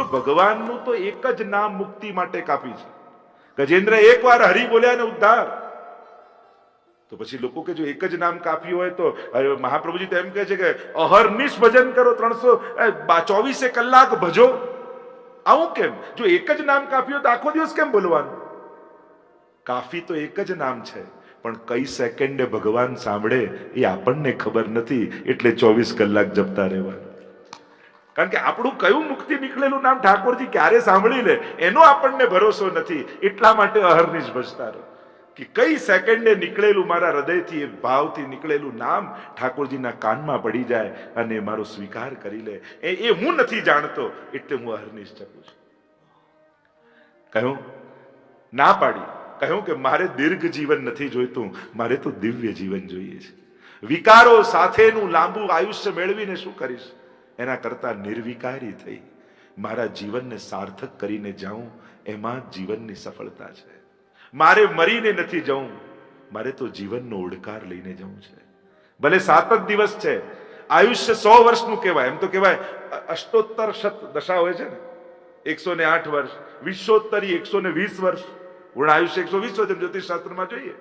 જો ભગવાનનું તો એક જ નામ મુક્તિ માટે કાપી છે. ગજેન્દ્ર એકવાર હરી બોલ્યા ને ઉદ્ધાર. તો પછી લોકો કે જો એક જ નામ કાપ્યું હોય તો મહાપ્રભુજી તો એમ કહે છે કે અહર્નિશ ભજન કરો ત્રણસો ચોવીસે કલાક ભજો. આવું કેમ? જો એક જ નામ કાફી હોય તો આખો દિવસ કેમ બોલવાનું? કાફી તો એક જ નામ છે, પણ કઈ સેકન્ડે ભગવાન સાંભળે એ આપણને ખબર નથી, એટલે ચોવીસ કલાક જપતા રહેવાનું. કારણ કે આપણું કયું મુક્તિ નીકળેલું નામ ઠાકોરજી ક્યારે સાંભળી લે, એનો આપણને ભરોસો નથી. એટલા માટે અહર્નિશ ભજતા રહો. કે કઈ સેકન્ડે નીકળેલું મારા હૃદયથી એ ભાવથી નીકળેલું નામ ઠાકોરજીના કાનમાં પડી જાય અને મારો સ્વીકાર કરી લે. એ એ હું નથી જાણતો, એટલે હું અહર્નિશ જપું છું. કહ્યું? ના પાડી. કહ્યું કે મારે દીર્ઘ જીવન નથી જોઈતું, મારે તો દિવ્ય જીવન જોઈએ છે. વિકારો સાથેનું લાંબુ આયુષ્ય મેળવીને શું કરીશ? એના કરતા નિર્વિકારી થઈ. મારા જીવનને સાર્થક કરીને જાઉં, એમાં જીવનની સફળતા છે. મારે મરીને નથી જવું, મારે તો જીવનનો ઓડકાર લઈને જવું છે. ભલે સાત જ દિવસ છે, આયુષ્ય સો વર્ષનું કહેવાય, એમ તો કહેવાય અષ્ટોત્તર શત દશા હોય છે ને એકસો ને આઠ વર્ષ, વિશ્વોત્તરી એકસો ને વીસ વર્ષ પૂર્ણ આયુષ્ય એકસો વીસ વર્ષ જ્યોતિષ શાસ્ત્રમાં જોઈએ.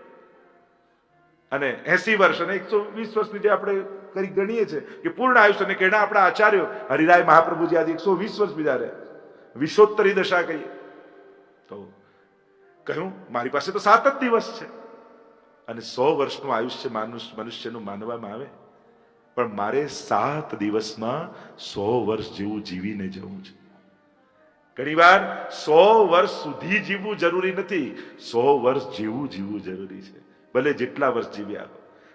અને એસી વર્ષ અને એકસો વીસ વર્ષની જે આપણે કરી ગણીએ છીએ કે પૂર્ણ આયુષ્ય અને કેડા આપણા આચાર્યો હરિરાય મહાપ્રભુજી આજે એકસો વીસ વર્ષ બીજા રહે વિશ્વોત્તરી દશા કહીએ તો કહ્યું, મારી પાસે તો સાત જ દિવસ છે. અને સો વર્ષનું આયુષ્ય માનુષ્ય મનુષ્યનું માનવામાં આવે. પણ મારે સાત દિવસમાં સો વર્ષ જેવું જીવીને જવું છે. ઘણીવાર સો વર્ષ સુધી જીવવું જરૂરી નથી. સો વર્ષ જેવું જીવવું જરૂરી છે. ભલે જેટલા વર્ષ જીવ્યા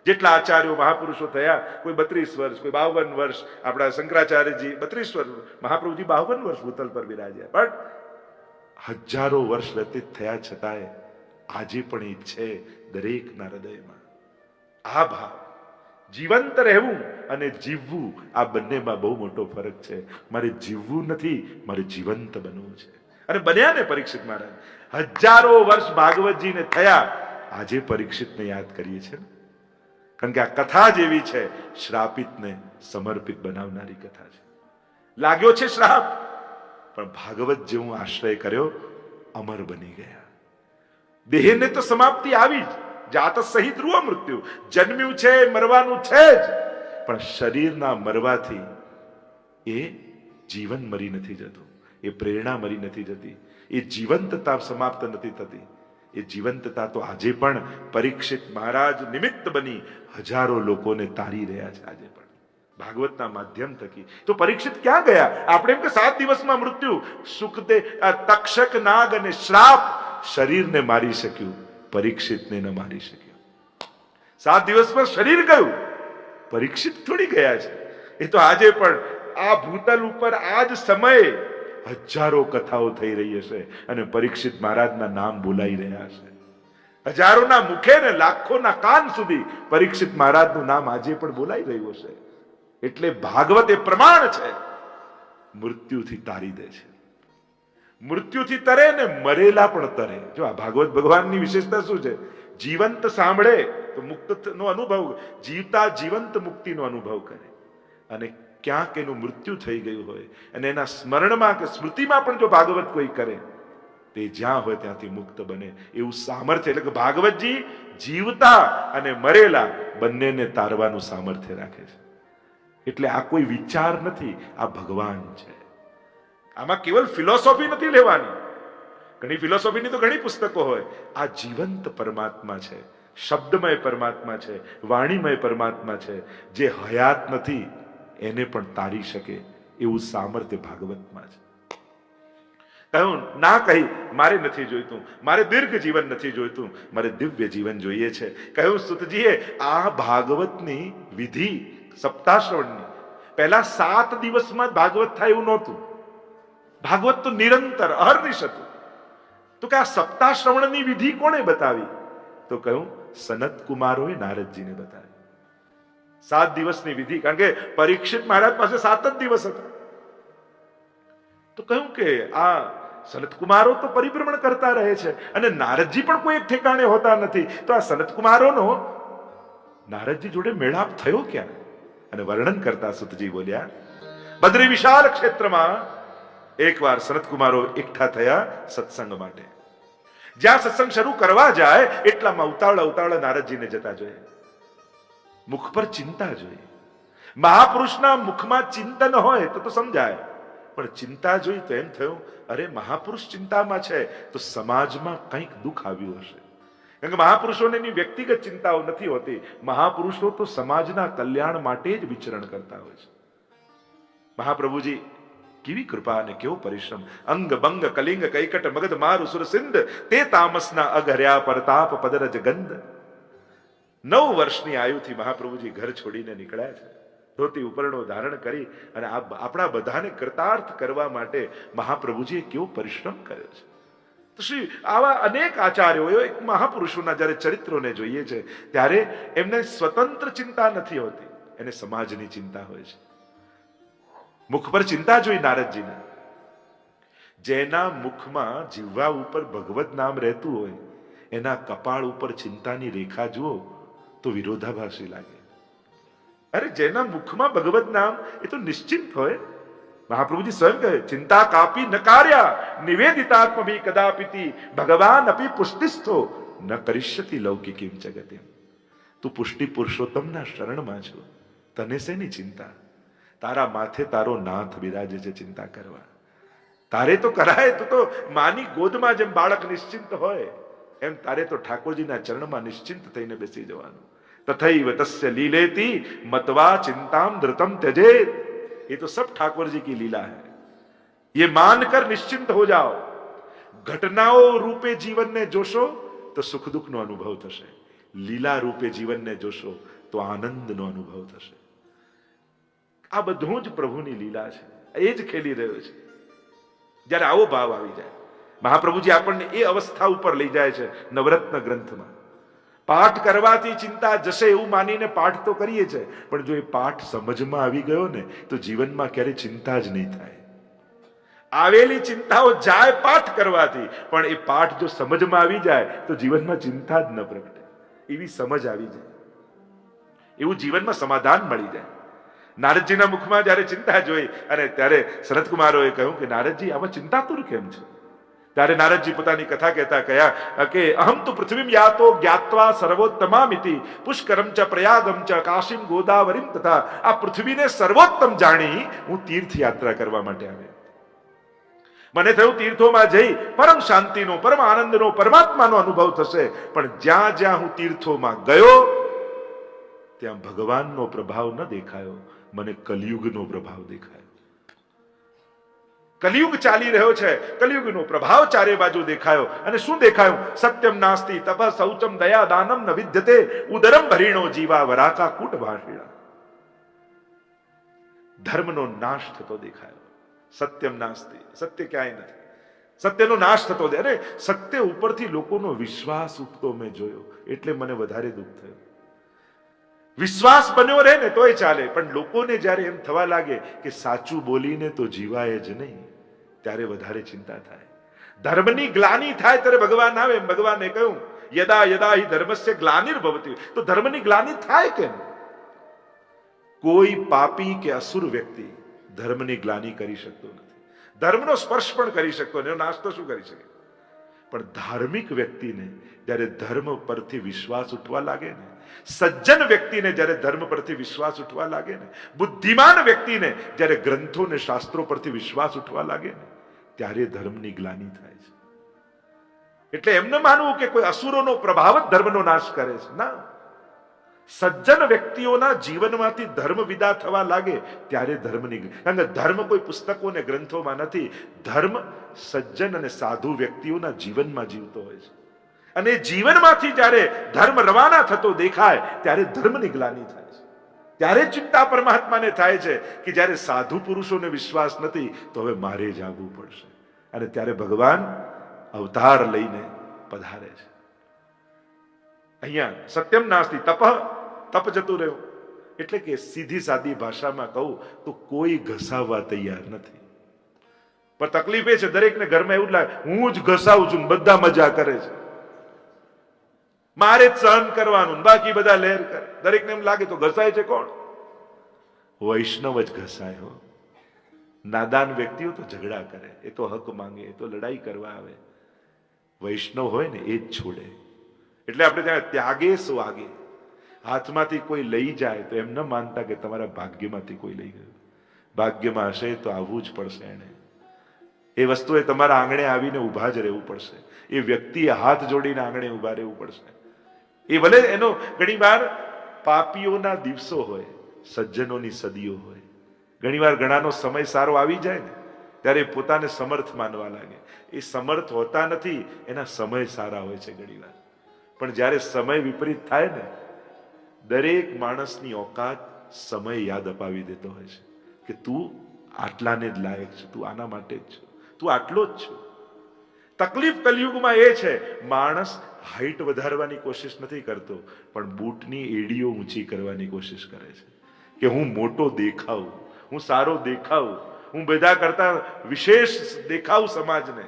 જેટલા આચાર્યો મહાપુરુષો થયા, કોઈ બત્રીસ વર્ષ, કોઈ બાવન વર્ષ, આપણા શંકરાચાર્યજી બત્રીસ વર્ષ, મહાપ્રભુજી બાવન વર્ષ ભૂતલ પર બિરાજ્યા. પણ હજારો વર્ષ વ્યતીત થયા છતાંય આજે પણ એ છે દરેકના હૃદયમાં. આ ભાવ, જીવંત રહેવું અને જીવવું, આ બંનેમાં બહુ મોટો ફરક છે. મારે જીવવું નથી, મારે જીવંત બનવું છે. અને બન્યા ને પરીક્ષિત મહારાજ. હજારો વર્ષ ભાગવતજીને થયા, આજે પરીક્ષિતને યાદ કરીએ છીએ. કારણ કે આ કથા જ એવી છે, શ્રાપિતને સમર્પિત બનાવનારી કથા છે. લાગ્યો છે શ્રાપ, પણ ભાગવત જેવું આશ્રય કર્યો, અમર બની ગયા. દેહને તો સમાપ્તિ આવી જ, જાત સહિત રૂહ મૃત્યુ, જન્મ્યું છે, મરવાનું છે જ. પણ શરીરના મરવાથી એ જીવન મરી નથી જતું, એ પ્રેરણા મરી નથી જતી, એ જીવંતતા સમાપ્ત નથી થતી. એ જીવંતતા તો આજે પણ પરીક્ષિત મહારાજ નિમિત્ત બની હજારો લોકોને તારી રહ્યા છે આજે પણ. ભાગવતના માધ્યમ થકી. તો પરીક્ષિત ક્યાં ગયા? આપણે એમ કે સાત દિવસમાં મૃત્યુ. સુખદે તક્ષક નાગ અને શ્રાપ શરીરને મારી શક્યું. પરીક્ષિતને ન મારી શક્યું. સાત દિવસમાં શરીર ગયું. પરીક્ષિત થોડી ગયા છે. એ તો આજે પણ આ ભૂતલ ઉપર આ જ સમયે હજારો કથાઓ થઈ રહી હશે અને પરીક્ષિત મહારાજના નામ બોલાઈ રહ્યા હશે હજારોના મુખે ને લાખોના કાન સુધી પરીક્ષિત મહારાજનું નામ આજે પણ બોલાઈ રહ્યું હશે. એટલે ભાગવત એ પ્રમાણ છે. મૃત્યુથી તારી દે છે. મૃત્યુથી તરે ને મરેલા પણ તરે. જો આ ભાગવત ભગવાનની વિશેષતા શું છે? જીવંત સાંભળે તો મુક્ત નો અનુભવ, જીવતા જીવંત મુક્તિનો અનુભવ કરે. અને ક્યાંક એનું મૃત્યુ થઈ ગયું હોય અને એના સ્મરણમાં કે સ્મૃતિમાં પણ જો ભાગવત કોઈ કરે, તે જ્યાં હોય ત્યાંથી મુક્ત બને. એવું સામર્થ્ય, એટલે કે ભાગવતજી જીવતા અને મરેલા બંનેને તારવાનું સામર્થ્ય રાખે છે. એટલે આ કોઈ વિચાર નથી, આ ભગવાન છે. આમાં કેવલ ફિલોસોફી નથી લેવાની. ઘણી ફિલોસોફીની તો ઘણી પુસ્તકો હોય. આ જીવંત પરમાત્મા છે, શબ્દમય પરમાત્મા છે, વાણીમય પરમાત્મા છે, જે હયાત નથી એને પણ તારી શકે એવું સામર્થ્ય ભાગવતમાં છે. કહ્યું, ના કહી, મારે નથી જોઈતું. મારે દીર્ઘ જીવન નથી જોઈતું. મારે દિવ્ય જીવન જોઈએ છે. કહ્યું, સુતજીએ, આ ભાગવતની વિધિ સપ્તાશ્રવણની. પહેલા સાત દિવસમાં ભાગવત થાય એવું નહોતું. ભાગવત તો નિરંતર, અહર્નિશ હતું. તો કે આ સપ્તાશ્રવણની વિધિ કોણે બતાવી? તો કહ્યું સનત કુમારોએ નારદજીને બતાવી. સાત દિવસની વિધિ. કારણ કે પરીક્ષિત મહારાજ પાસે સાત જ દિવસ હતા. તો કહ્યું કે આ સનતકુમારો તો પરિભ્રમણ કરતા રહે છે અને નારદજી પણ કોઈ એક ઠેકાણે હોતા નથી. તો આ સનતકુમારોનો નારદજી જોડે મેળાપ થયો ક્યાં? અને વર્ણન કરતા સુતજી બોલ્યા, બદ્રી વિશાળ ક્ષેત્રમાં એકવાર સનતકુમારો એકઠા થયા સત્સંગ માટે. જ્યાં સત્સંગ શરૂ કરવા જાય, એટલામાં ઉતાવળા ઉતાવળા નારદજીને જતા જોઈએ. મુખ પર ચિંતા જોઈએ. મહાપુરુષના મુખમાં ચિંતન હોય તો તો સમજાય. પણ ચિંતા જોઈ તો એમ થયું, અરે મહાપુરુષ ચિંતામાં છે તો સમાજમાં કંઈક દુઃખ આવ્યું હશે. કારણ કે મહાપુરુષોને એની વ્યક્તિગત ચિંતાઓ નથી હોતી. મહાપુરુષો તો સમાજના કલ્યાણ માટે જ વિચરણ કરતા હોય છે. મહાપ્રભુજી, કેવી કૃપા અને કેવો પરિશ્રમ. અંગ, બંગ, કલિંગ, કૈકટ, મગધ, મારુ, સુરસિંધ, તે તામસના અઘર્યા પરતાપ, પદરજ, ગંધ. નવ વર્ષની આયુથી મહાપ્રભુજી ઘર છોડીને નીકળ્યા છે. ધોતી ઉપરણો ધારણ કરી અને આપણા બધાને કૃતાર્થ કરવા માટે મહાપ્રભુજીએ કેવો પરિશ્રમ કર્યો છે. તો શ્રી, આવા અનેક આચાર્યો એક મહાપુરુષોના જ્યારે ચરિત્રોને જોઈએ છે, ત્યારે એમને સ્વતંત્ર ચિંતા નથી હોતી. એને સમાજની ચિંતા હોય છે. મુખ પર ચિંતા જોઈ નારદજીને. જેના મુખમાં જીવવા ઉપર ભગવત નામ રહેતું હોય, એના કપાળ ઉપર ચિંતાની રેખા જુઓ તો વિરોધાભાસી લાગે. અરે, જેના મુખમાં ભગવત નામ, એ તો નિશ્ચિંત હોય. મહાપ્રભુજી સ્વયં કહે, ચિંતા કાપી ન કાર્યા, નિવેદિતાત્મભી કદાપિતિ, ભગવાન અપી પુષ્ટિસ્થો, ન કરિષ્યતિ લૌકિકીમ જગતે તું પુષ્ટિ પુરુષોત્તમના શરણમાં છો. તને શેની ચિંતા? તારા માથે તારો નાથ બિરાજે છે ચિંતા કરવા. તારે તો કરાય, તો તો માની ગોદમાં જેમ બાળક નિશ્ચિંત હોય, એમ તારે તો ઠાકોરજીના ચરણમાં નિશ્ચિંત થઈને બેસી જવાનું. તથૈવ તસ્ય લીલેતી મતવા ચિંતામ ધૃતમ त्यजे ये तो सब ठाकुर जी की लीला है ये मानकर निश्चिंत हो जाओ ઘટનાઓ રૂપે જીવનને જોશો તો સુખ દુઃખનો અનુભવ થશે લીલા રૂપે જીવનને જોશો તો આનંદનો અનુભવ થશે આ બધું જ પ્રભુની લીલા છે એ જ ખેલી રહ્યો છે જ્યારે આવો ભાવ આવી જાય મહાપ્રભુજી આપણને એ અવસ્થા ઉપર લઈ જાય છે નવરત્ન ગ્રંથમાં પાઠ કરવાથી ચિંતા જશે એવું માનીને પાઠ તો કરીએ છે, પણ જો એ પાઠ સમજમાં આવી ગયો ને, તો જીવનમાં ક્યારેય ચિંતા જ નહીં થાય. આવેલી ચિંતાઓ જાય પાઠ કરવાથી, પણ એ પાઠ જો સમજમાં આવી જાય, તો જીવનમાં ચિંતા જ ન પ્રગટે. એવી સમજ આવી જાય. એવું જીવનમાં સમાધાન મળી જાય. નારદજીના મુખમાં જ્યારે ચિંતા જોઈ, અને ત્યારે શરદકુમારોએ કહ્યું કે, નારદજી, આમાં ચિંતાતુર કેમ છે? ત્યારે નારદજી પોતાની કથા કહેતા કયા કે અહમ તો પૃથ્વીમ યાતો જ્ઞાત્વા સર્વોત્તમામિતિ, પુષ્કરમ ચ પ્રયાગમ ચ કાશીમ ગોદાવરીમ તથા આ પૃથ્વીને સર્વોત્તમ જાણી હું તીર્થ યાત્રા કરવા માટે આવ્યો. મને થયું તીર્થોમાં જઈ પરમ શાંતિનો, પરમ આનંદનો, પરમાત્માનો અનુભવ થશે, પણ જ્યાં જ્યાં હું તીર્થોમાં ગયો, ત્યાં ભગવાનનો પ્રભાવ ન દેખાયો, મને કલિયુગનો પ્રભાવ દેખાયો. કલિયુગ ચાલી રહ્યો છે. કલિયુગનો પ્રભાવ ચારે બાજુ દેખાયો. અને શું દેખાયું? સત્યમ નાસ્તિ તપ સૌચમ દયા દાનમ ન વિદ્યતે. ઉદરમ ભરીણો જીવા વરાકા કૂટ ભાષીણા ધર્મનો નાશ થતો દેખાયો. સત્યમ નાસ્તિ. સત્ય ક્યાંય નથી. સત્યનો નાશ થતો અરે સત્ય ઉપરથી લોકોનો વિશ્વાસ ઉઠતો મેં જોયો. એટલે મને વધારે દુઃખ થયું. વિશ્વાસ બન્યો રહે ને તોય ચાલે. પણ લોકોને જ્યારે એમ થવા લાગે કે સાચું બોલીને તો જીવાય જ નહીં. ત્યારે વધારે ચિંતા થાય. ધર્મની ગ્લાની થાય ત્યારે ભગવાન આવે એમ ભગવાને કહ્યું, યદા યદા હિ ધર્મસ્ય ગ્લાનિર્ભવતી તો ધર્મની ગ્લાની થાય કેમ? કોઈ પાપી કે અસુર વ્યક્તિ ધર્મની ગ્લાની કરી શકતો નથી. ધર્મનો સ્પર્શ પણ કરી શકતો એનો નાશ તો શું કરી શકે? પણ ધાર્મિક વ્યક્તિને જ્યારે ધર્મ પરથી વિશ્વાસ ઉઠવા લાગે ને, સજ્જન વ્યક્તિને જ્યારે ધર્મ પરથી વિશ્વાસ ઉઠવા લાગે ને, બુદ્ધિમાન વ્યક્તિને જ્યારે ગ્રંથો ને શાસ્ત્રો પરથી વિશ્વાસ ઉઠવા લાગે ને ત્યારે ધર્મની ગ્લાની થાય છે. એટલે એમને માનવું કે કોઈ અસુરોનો પ્રભાવ જ ધર્મનો નાશ કરે છે. ના. સજ્જન વ્યક્તિઓના જીવનમાંથી ધર્મ વિદા થવા લાગે ત્યારે ધર્મની કારણ કે ધર્મ કોઈ પુસ્તકો અને ગ્રંથોમાં નથી. ધર્મ સજ્જન અને સાધુ વ્યક્તિઓના જીવનમાં જીવતો હોય છે. અને જીવનમાંથી જ્યારે ધર્મ રવાના થતો દેખાય, ત્યારે ધર્મની ગ્લાની થાય છે. ત્યારે ચિંતા પરમાત્માને થાય છે કે જ્યારે સાધુ પુરુષોને વિશ્વાસ નથી, તો હવે મારે જ આવવું પડશે. અને ત્યારે ભગવાન અવતાર લઈને પધારે છે. અહીંયા સત્યમ નાસ્તિ તપ તપ જતું રહ્યું. એટલે કે સીધી સાદી ભાષામાં કહું તો કોઈ ઘસાવવા તૈયાર નથી. પણ તકલીફ એ છે, દરેકને ઘરમાં એવું લાગે, હું જ ઘસાવું છું બધા મજા કરે છે. મારે જ સહન કરવાનું બાકી બધા લહેર કરે. દરેકને એમ લાગે તો ઘસાય છે કોણ? વૈષ્ણવ જ ઘસાય હો. નાદાન વ્યક્તિઓ તો ઝઘડા કરે. એ તો હક માંગે, એ તો લડાઈ કરવા આવે. વૈષ્ણવ હોય ને એ જ છોડે. એટલે આપણે ત્યાં ત્યાગે સ્વાગે. હાથમાંથી કોઈ લઈ જાય તો એમ ન માનતા કે તમારા ભાગ્યમાંથી કોઈ લઈ ગયું. ભાગ્યમાં હશે તો આવવું જ પડશે એને એ વસ્તુએ તમારા આંગણે આવીને ઊભા જ રહેવું પડશે. એ વ્યક્તિએ હાથ જોડીને આંગણે ઊભા રહેવું પડશે. એ ભલે એનો ઘણીવાર પાપીઓના દિવસો હોય, સજ્જનોની સદીઓ હોય. ઘણીવાર ઘણાનો સમય સારો આવી જાય ને, ત્યારે પોતાને સમર્થ માનવા લાગે. એ સમર્થ હોતા નથી, એના સમય સારા હોય છે ઘણીવાર પણ જ્યારે સમય વિપરીત થાય ને, દરેક માણસની ઓકાત સમય યાદ અપાવી દેતો હોય છે. કે તું આટલાને જ લાયક છે, તું આના માટે જ છું. તું આટલો જ છું. તકલીફ કલયુગમાં એ છે, માણસ હાઈટ વધારવાની કોશિશ નથી કરતો, પણ બૂટની એડીઓ ઊંચી કરવાની કોશિશ કરે છે. કે હું મોટો દેખાઉં, હું સારો દેખાઉં, હું બધા કરતા વિશેષ દેખાઉં સમાજને.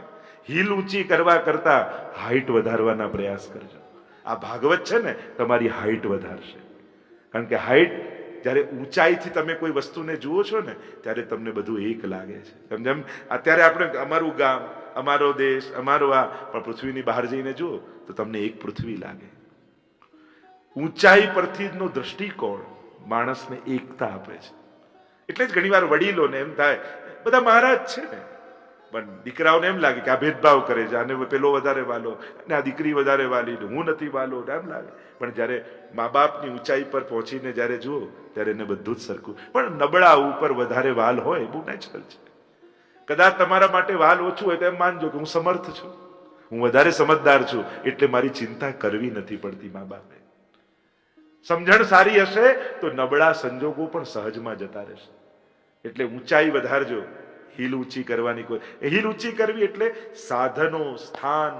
હીલ ઊંચી કરવા કરતા હાઈટ વધારવાના પ્રયાસ કરજો. આ ભાગવત છે ને, તમારી હાઈટ વધારશે. કારણ કે હાઈટ જ્યારે ઊંચાઈથી તમે કોઈ વસ્તુને જુઓ છો ને, ત્યારે તમને બધું એક લાગે છે. જેમ અત્યારે આપણે, અમારું ગામ અમારો દેશ, અમારો આ પણ પૃથ્વીની બહાર જઈને જુઓ તો તમને એક પૃથ્વી લાગે. ઊંચાઈ પરથી નો દ્રષ્ટિકોણ માણસને એકતા આપે છે. એટલે જ ઘણીવાર વડીલોને એમ થાય, બધા મહારાજ છે ને, પણ દીકરાઓને એમ લાગે કે આ ભેદભાવ કરે છે, આને પેલો વધારે વાલો, અને આ દીકરી વધારે વાલી હું નથી વાલો એમ લાગે. પણ જ્યારે મા બાપની ઊંચાઈ પર પહોંચીને જ્યારે જુઓ, ત્યારે એને બધું જ સરખું. પણ નબળા ઉપર વધારે વાલ હોય બહુ નેચરલ છે. કદાચ તમારા માટે વાલ ઓછું હોય તો એમ માનજો કે હું સમર્થ છું. હું વધારે સમજદાર છું, એટલે મારી ચિંતા કરવી નથી પડતી મા બાપે. સમજણ સારી હશે તો નબળા સંજોગો પણ સહજમાં જતા રહેશે. એટલે ઊંચાઈ વધારજો, હીલ ઊંચી કરવાની કોઈ હીલ ઊંચી કરવી એટલે સાધનો, સ્થાન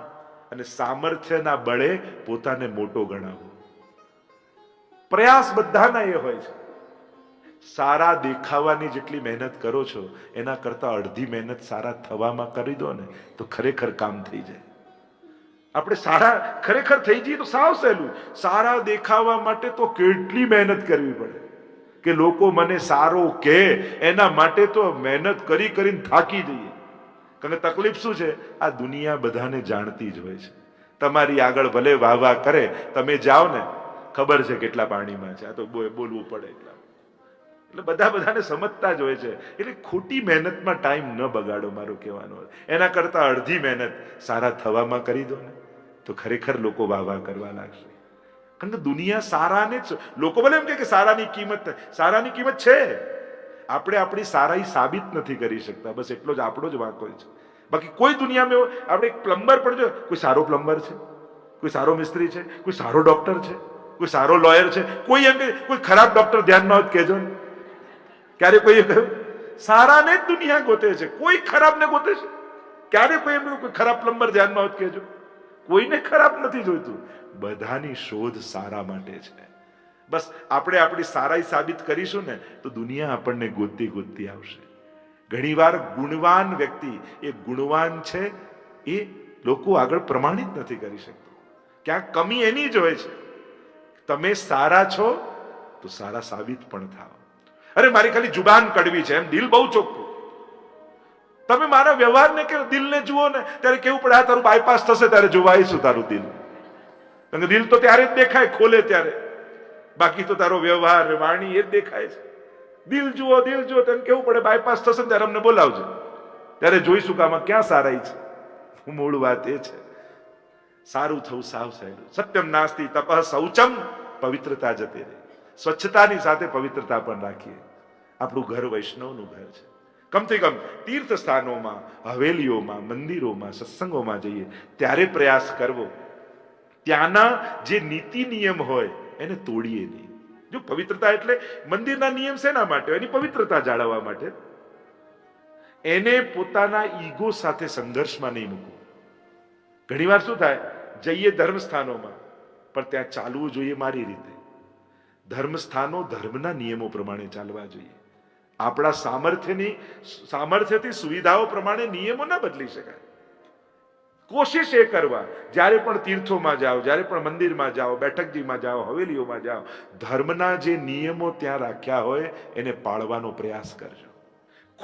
અને સામર્થ્યના બળે પોતાને મોટો ગણાવવો પ્રયાસ બધાના એ હોય છે. સારા દેખાવાની જેટલી મહેનત કરો છો, એના કરતાં અડધી મહેનત સારા થવામાં કરી દો ને, તો ખરેખર કામ થઈ જાય. આપણે સારા, ખરેખર થઈ જઈએ તો સાવ સહેલું. સારા દેખાવા માટે તો કેટલી મહેનત કરવી પડે? કે લોકો મને સારો કે, એના માટે તો મહેનત કરી કરીને થાકી જઈએ. કારણ કે તકલીફ શું છે? આ દુનિયા બધાને જાણતી જ હોય છે. તમારી આગળ ભલે વાહ વાહ કરે, તમે જાઓ ને, ખબર છે કેટલા પાણીમાં છે. આ તો બોલવું પડે એટલા. એટલે બધા બધાને સમજતા જ હોય છે. એટલે ખોટી મહેનતમાં ટાઈમ ન બગાડો, મારું કહેવાનું. એના કરતા અડધી મહેનત સારા થવામાં કરી દો ને, તો ખરેખર લોકો વાહ કરવા લાગશે. કારણ કે દુનિયા સારાને જ, લોકો ભલે એમ કે સારાની કિંમત સારાની કિંમત છે. આપણે આપણી સારાઈ સાબિત નથી કરી શકતા. બસ એટલો જ આપણો જ વાંકો છે. બાકી કોઈ દુનિયામાં આપણે એક પ્લમ્બર પણ જો, કોઈ સારો પ્લમ્બર છે, કોઈ સારો મિસ્ત્રી છે, કોઈ સારો ડોક્ટર છે, કોઈ સારો લોયર છે, કોઈ એમ કે, કોઈ ખરાબ ડોક્ટર ધ્યાનમાં જ કહેજો ને ક્યારે કોઈએ કહ્યું સારાને જ દુનિયા ગોતે છે, કોઈ ખરાબને ગોતે છે? ક્યારે કોઈ એમ કોઈ ખરાબ પ્લમ્બર ધ્યાનમાં હોત કહેજો. કોઈને ખરાબ નથી જોઈતું. બધાની શોધ સારા માટે છે. બસ આપણે આપણી સારાઈ સાબિત કરીશું ને, તો દુનિયા આપણને ગોતતી ગોતતી આવશે. ઘણીવાર ગુણવાન વ્યક્તિ, એ ગુણવાન છે, એ લોકો આગળ પ્રમાણિત નથી કરી શકતો. ક્યાંક કમી એની જ હોય છે. તમે સારા છો, તો સારા સાબિત પણ થાઓ. અરે, મારી ખાલી જુબાન કડવી છે, એમ દિલ બહુ ચોખ્ખું. તમે મારા વ્યવહારને કે દિલને જુઓ ને, ત્યારે કેવું પડે, આ તારું બાયપાસ થશે, ત્યારે જોવાઈશું તારું દિલ. કારણ દિલ તો ત્યારે જ દેખાય, ખોલે ત્યારે. બાકી તો તારો વ્યવહાર, વાણી એ જ દેખાય છે. દિલ જુઓ દિલ જુઓ તેમ કેવું પડે બાયપાસ થશે ને, ત્યારે અમને બોલાવજો. ત્યારે જોઈશું કે આમાં ક્યાં સારાઈ છે. મૂળ વાત એ છે. સારું થવું સાવ સહેલું. સત્યમ નાસ્તી તપ શૌચમ પવિત્રતા જતી રહી. સ્વચ્છતાની સાથે પવિત્રતા પણ રાખીએ. આપણું ઘર વૈષ્ણવનું ઘર છે. કમથી કમ તીર્થ સ્થાનોમાં હવેલીઓમાં, મંદિરોમાં, સત્સંગોમાં જઈએ, ત્યારે પ્રયાસ કરવો. ત્યાંના જે નીતિ નિયમ હોય, એને તોડીએ નહીં. જો પવિત્રતા એટલે મંદિરના નિયમ શેના માટે? એની પવિત્રતા જાળવવા માટે. એને પોતાના ઈગો સાથે સંઘર્ષમાં નહીં મૂકવું. ઘણીવાર શું થાય? જઈએ ધર્મસ્થાનોમાં, પણ ત્યાં ચાલવું જોઈએ મારી રીતે. ધર્મસ્થાનો ધર્મના નિયમો પ્રમાણે ચાલવા જોઈએ. આપણા સામર્થ્યની સામર્થ્યથી સુવિધાઓ પ્રમાણે નિયમો ન બદલી શકાય. કોશિશ એ કરવા, જ્યારે પણ તીર્થોમાં જાઓ, જ્યારે પણ મંદિરમાં જાઓ, બેઠકજીમાં જાઓ, હવેલીઓમાં જાઓ, ધર્મના જે નિયમો ત્યાં રાખ્યા હોય, એને પાળવાનો પ્રયાસ કરજો.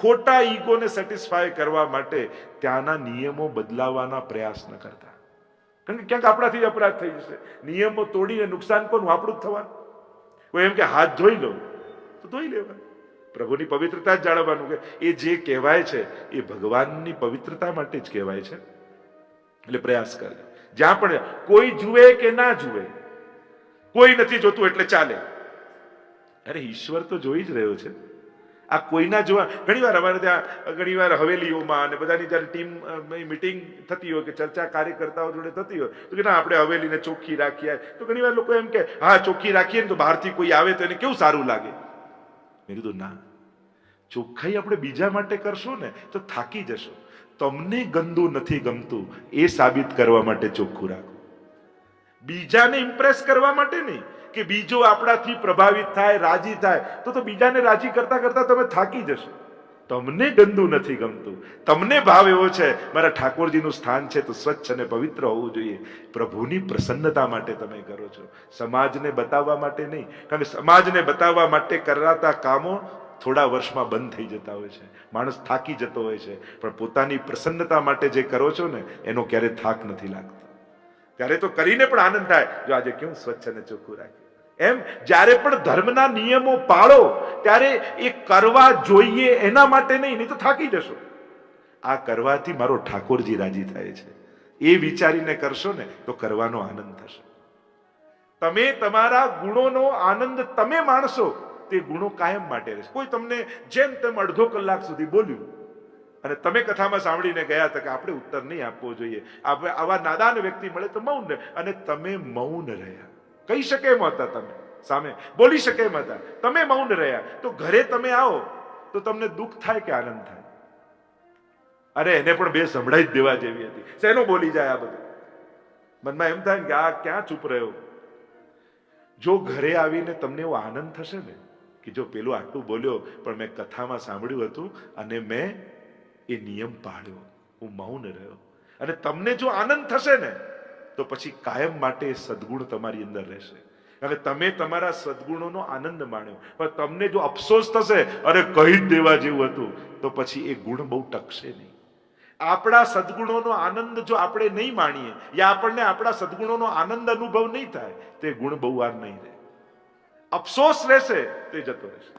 ખોટા ઈગોને સેટિસ્ફાય કરવા માટે ત્યાંના નિયમો બદલાવવાના પ્રયાસ ન કરતા. કારણ કે ક્યાંક આપણાથી અપરાધ થઈ જશે. નિયમો તોડીને નુકસાન કોનું? આપણું જ થવાનું. કોઈ એમ કે, હાથ ધોઈ લો. તો ધોઈ લેવા પ્રભુની પવિત્રતા જ જાળવવાનું કે એ જે કહેવાય છે, એ ભગવાનની પવિત્રતા માટે જ કહેવાય છે. એટલે પ્રયાસ કરજો જ્યાં પણ કોઈ જુએ કે ના જુએ, કોઈ નથી જોતું એટલે ચાલે. અરે, ઈશ્વર તો જોઈ જ રહ્યો છે. આ કોઈના જોવા, ઘણી વાર અમારે ત્યાં, ઘણી વાર હવેલીઓમાં અને બધાની જ્યારે ટીમ મિટિંગ થતી હોય કે ચર્ચા કાર્યકર્તાઓ જોડે થતી હોય, તો કે ના, આપણે હવેલીને ચોખ્ખી રાખીએ. તો ઘણી વાર લોકો એમ કે હા, ચોખ્ખી રાખીએ ને તો બહારથી કોઈ આવે તો એને કેવું સારું લાગે? મેં કીધું, ના. ચોખ્ખાઈ આપણે બીજા માટે કરશો ને, તો થાકી જશો. તમને ગંદુ નથી ગમતું, એ સાબિત કરવા માટે ચોખ્ખું રાખો. બીજાને ઇમ્પ્રેસ કરવા માટે નહીં, કે બીજો આપણાથી પ્રભાવિત થાય, રાજી થાય, તો તો બીજાને રાજી કરતા કરતા તમે થાકી જશો. તમને ગંદુ નથી ગમતું. તમને ભાવ એવો છે, મારા ઠાકોરજીનું સ્થાન છે તો સ્વચ્છ અને પવિત્ર હોવું જોઈએ. પ્રભુની પ્રસન્નતા માટે તમે કરો છો. સમાજને બતાવવા માટે નહીં, કારણ કે સમાજને બતાવવા માટે કરાતા કામો થોડા વર્ષમાં બંધ થઈ જતા હોય છે. માણસ થાકી જતો હોય છે. પણ પોતાની પ્રસન્નતા માટે જે કરો છો ને, એનો ક્યારે થાક નથી લાગતો. ત્યારે તો કરીને પણ આનંદ થાય. જો આજે કેવું સ્વચ્છ અને ચોખ્ખું રાખ્યું. એમ જ્યારે પણ ધર્મના નિયમો પાળો, ત્યારે એ કરવા જોઈએ એના માટે નહીં નહીં તો થાકી જશો. આ કરવાથી મારો ઠાકોરજી રાજી થાય છે. એ વિચારીને કરશો ને, તો કરવાનો આનંદ થશે. તમે તમારા ગુણોનો આનંદ તમે માણશો, તે ગુણો કાયમ માટે રહેશે. કોઈ તમને જેમ તેમ અડધો કલાક સુધી બોલ્યું, અને તમે કથામાં સાંભળીને ગયા હતા કે આપણે ઉત્તર નહીં આપવો જોઈએ. આવા નાદાન વ્યક્તિ મળે તો મૌન અને તમે મૌન રહ્યા. કહી શકે એમ હતા તમે. સામે બોલી શકે એમ હતા. તમે મૌન રહ્યા. તો ઘરે તમે આવો, તો તમને દુઃખ થાય કે આનંદ થાય? અરે એને પણ બે સંભળાઈ જ દેવા જેવી હતી. શેનો બોલી જાય આ બધું? મનમાં એમ થાય કે આ ક્યાં ચૂપ રહ્યો? જો ઘરે આવીને તમને એવો આનંદ થશે ને, કે જો પેલું આટલું બોલ્યો, પણ મેં કથામાં સાંભળ્યું હતું, અને મેં એ નિયમ પાળ્યો, હું મૌન રહ્યો. અને તમને જો આનંદ થશે ને તો પછી કાયમ માટે સદગુણ તમારી અંદર રહેશે. હવે તમે તમારા સદગુણોનો આનંદ માણ્યો. પણ તમને જો અફસોસ થશે, અરે કહી જ દેવા જેવું હતું, તો પછી એ ગુણ બહુ ટકશે નહીં. આપણા સદગુણોનો આનંદ જો આપણે નહીં માણીએ, યા આપણને આપણા સદગુણોનો આનંદ અનુભવ નહીં થાય, તે ગુણ બહુ વાર નહીં રહે. અફસોસ રહેશે, તે જતો રહેશે.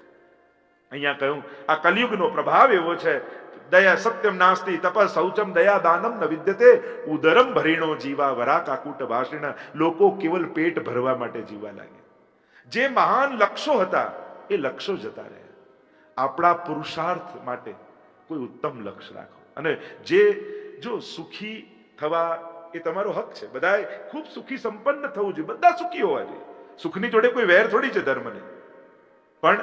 અહીંયા કહ્યું, આ કલયુગનો પ્રભાવ એવો છે દયા સત્યમ નાસ્તિ તપ શૌચમ દયા દાનમ ન વિદ્યતે. ઉદરમ ભરીણો જીવા વરા કાકુટ ભાષણ લોકો કેવલ પેટ ભરવા માટે જીવા લાગે જે મહાન લક્ષ્યો હતા, એ લક્ષ્યો જતા રહ્યા. આપણા પુરુષાર્થ માટે કોઈ ઉત્તમ લક્ષ્ય રાખો. અને જે જો સુખી થવા એ તમારો હક છે. બધાએ ખૂબ સુખી સંપન્ન થવું જોઈએ. બધા સુખી હોવા જોઈએ. સુખની જોડે કોઈ વેર થોડી છે ધર્મને. પણ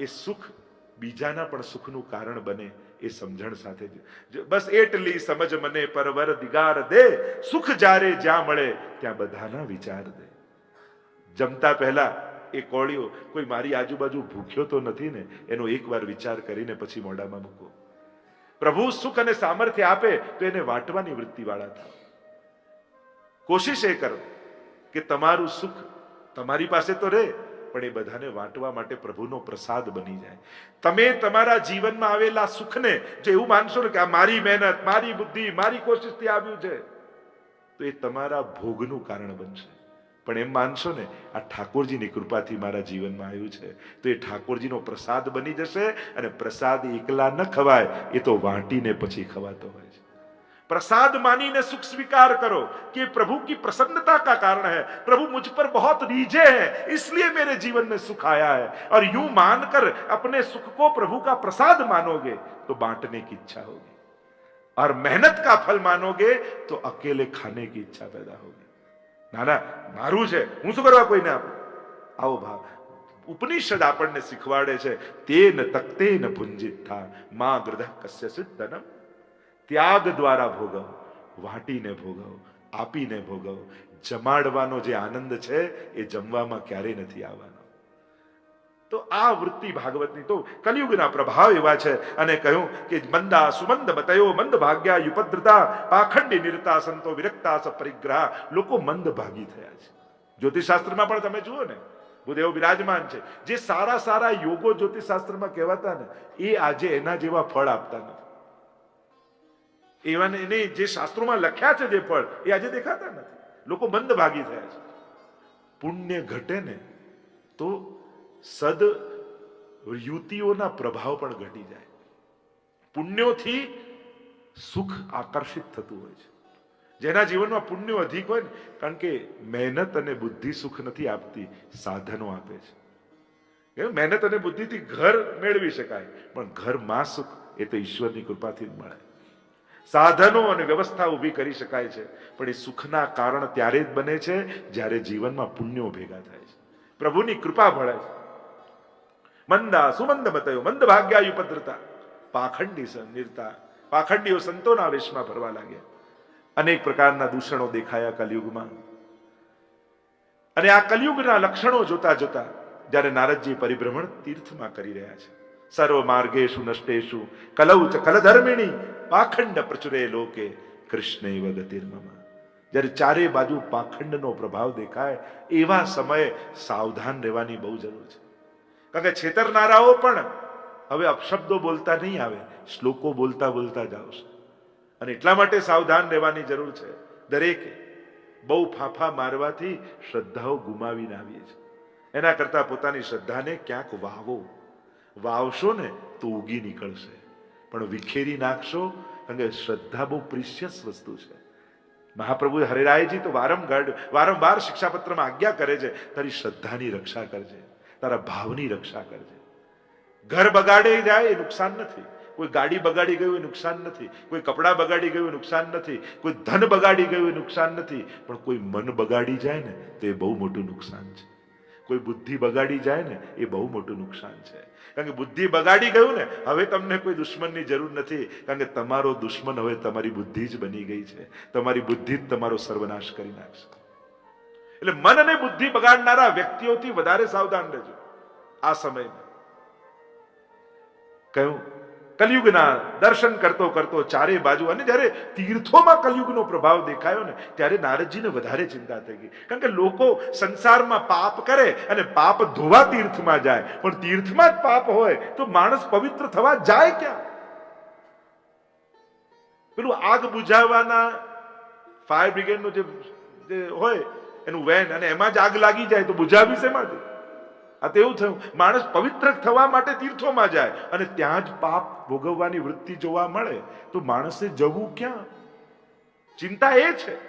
એ સુખ બીજાના પણ સુખનું કારણ બને એ સમજણ સાથે બસ એટલી સમજ મને પરવર દિગાર દે, સુખ જ્યારે જ્યાં મળે ત્યાં બધાના વિચાર દે. જમતા પહેલા એ કોળીઓ, કોઈ મારી આજુબાજુ ભૂખ્યો તો નથી ને? એનો એકવાર વિચાર કરીને પછી મોઢામાં મૂકો. પ્રભુ, સુખ અને સામર્થ્ય આપે તો એને વાટવાની વૃત્તિવાળા થાવ. કોશિશ એ કરો કે તમારું સુખ તમારી પાસે તો રહે પણ એ બધાને વાંટવા માટે પ્રભુનો પ્રસાદ બની જાય. તમે તમારા જીવનમાં આવેલા સુખને જો એવું માનશો ને કે આ મારી મહેનત, મારી બુદ્ધિ, મારી કોશિશથી આવ્યું છે, તો એ તમારા ભોગનું કારણ બનશે. પણ એમ માનશો ને, આ ઠાકોરજીની કૃપાથી મારા જીવનમાં આવ્યું છે, તો એ ઠાકોરજીનો પ્રસાદ બની જશે અને પ્રસાદ એકલા ન ખવાય, એ તો વાંટીને પછી ખવાતો હોય. प्रसाद मानी सुख स्वीकार करो कि ये प्रभु की प्रसन्नता का कारण है प्रभु मुझ पर बहुत रीझे हैं इसलिए मेरे जीवन में सुख आया है और यूं मानकर अपने सुख को प्रभु का प्रसाद मानोगे तो बांटने की इच्छा होगी और मेहनत का फल मानोगे तो अकेले खाने की इच्छा पैदा होगी ના ના મારું છે હું શું કરવા કોઈને આપું આવો ભાવ ઉપનિષદ આપણને શીખવાડે છે તેન તક્તેન ભુંજિત થા માં ગ્રધ કસ્ય સિદ્ધનમ ત્યાગ દ્વારા ભોગવો, વાટીને ભોગવ, આપીને ભોગવો. જમાડવાનો જે આનંદ છે એ જમવામાં ક્યારેય નથી આવવાનો. તો આ વૃત્તિ ભાગવતની તો કલિયુગના પ્રભાવ એવા છે અને કહ્યું કે મંદા સુમંદ બતયો મંદ ભાગ્યા યુપદ્રતા, પાખંડી નિરતા, સંતો વિરક્તા પરિગ્રહ. લોકો મંદ ભાગી થયા છે. જ્યોતિષશાસ્ત્રમાં પણ તમે જુઓ ને ભૂદેવ બિરાજમાન છે. જે સારા સારા યોગો જ્યોતિષશાસ્ત્રમાં કહેવાતા ને, એ આજે એના જેવા ફળ આપતા નથી. એવા એને જે શાસ્ત્રોમાં લખ્યા છે જે ફળ, એ આજે દેખાતા નથી. લોકો મંદ ભાગી થયા છે. પુણ્ય ઘટે ને તો સદ યુતિઓના પ્રભાવ પણ ઘટી જાય. પુણ્યોથી સુખ આકર્ષિત થતું હોય છે. જેના જીવનમાં પુણ્યો અધિક હોય ને, કારણ કે મહેનત અને બુદ્ધિ સુખ નથી આપતી, સાધનો આપે છે? મહેનત અને બુદ્ધિથી ઘર મેળવી શકાય. પણ ઘરમાં સુખ, એ તો ઈશ્વરની કૃપાથી જ મળે. સાધનો અને વ્યવસ્થા ઊભી કરી શકાય છે. પણ એ સુખના કારણ ત્યારે જ બને છે જ્યારે જીવનમાં પુણ્યો ભેગા થાય છે. પ્રભુની કૃપા ભળે છે. મંદા સુમંદ મતયો, મંદ ભાગ્યાયુપદ્રતા પાખંડી નિરતા. પાખંડીઓ સંતોના વેશમાં ભરવા લાગ્યા. અનેક પ્રકારના દૂષણો દેખાયા કલયુગમાં. અને આ કલયુગના લક્ષણો જોતા જોતા જ્યારે નારદજી પરિભ્રમણ તીર્થમાં કરી રહ્યા છે. સર્વ માર્ગેશુ નષ્ટેશુ. કલૌ કલધર્મિણી પાખંડ પ્રચુરે લોકે કૃષ્ણ ગતિર્મમ જ્યારે ચારે બાજુ પાખંડનો પ્રભાવ દેખાય, એવા સમયે સાવધાન રહેવાની બહુ જરૂર છે. કારણ કે છેતરનારાઓ પણ હવે અપશબ્દો બોલતા નહીં આવે, શ્લોકો બોલતા બોલતા જ આવશે. અને એટલા માટે સાવધાન રહેવાની જરૂર છે. દરેકે બહુ ફાંફા મારવાથી શ્રદ્ધાઓ ગુમાવીને આવીએ છે એના કરતા પોતાની શ્રદ્ધાને ક્યાંક વાવો. વાવશો ને તો ઉગી નીકળશે. પણ વિખેરી નાખશો કારણ કે શ્રદ્ધા બહુ પ્રિશિયસ વસ્તુ છે. મહાપ્રભુ હરિરાયજી તો વારંવાર વારંવાર શિક્ષાપત્રમાં આજ્ઞા કરે છે, તારી શ્રદ્ધાની રક્ષા કરજે, તારા ભાવની રક્ષા કરજે. ઘર બગાડે જાય એ નુકસાન નથી. કોઈ ગાડી બગાડી ગયું એ નુકસાન નથી. કોઈ કપડાં બગાડી ગયું નુકસાન નથી. કોઈ ધન બગાડી ગયું એ નુકસાન નથી. પણ કોઈ મન બગાડી જાય ને તો એ બહુ મોટું નુકસાન છે. કોઈ બુદ્ધિ બગાડી જાય ને, એ બહુ મોટું નુકસાન છે. કારણ કે બુદ્ધિ બગાડી ગયું ને, હવે તમને કોઈ દુશ્મનની જરૂર નથી. કારણ કે તમારો દુશ્મન હવે તમારી બુદ્ધિ જ બની ગઈ છે. તમારી બુદ્ધિ જ તમારો સર્વનાશ કરી નાખશે. એટલે મન અને બુદ્ધિ બગાડનારા વ્યક્તિઓથી વધારે સાવધાન રહેજો. આ સમયમાં. કયું કલયુગના દર્શન કરતો કરતો ચારે બાજુ અને જ્યારે તીર્થોમાં કલયુગનો પ્રભાવ દેખાયો ને, ત્યારે નારદજીને વધારે ચિંતા થઈ ગઈ. કારણ કે લોકો સંસારમાં પાપ કરે અને પાપ ધોવા તીર્થમાં જાય. પણ તીર્થમાં જ પાપ હોય તો માણસ પવિત્ર થવા જાય ક્યાં? પેલું આગ બુઝાવવાના ફાયર બ્રિગેડનું જે હોય, એનું વેન, અને એમાં જ આગ લાગી જાય તો બુઝાવી શેમાંથી? આ તો એવું થયું. માણસ પવિત્ર થવા માટે તીર્થોમાં જાય અને ત્યાં જ પાપ ભોગવવાની વૃત્તિ જોવા મળે. તો માણસે જવું ક્યાં? ચિંતા એ છે.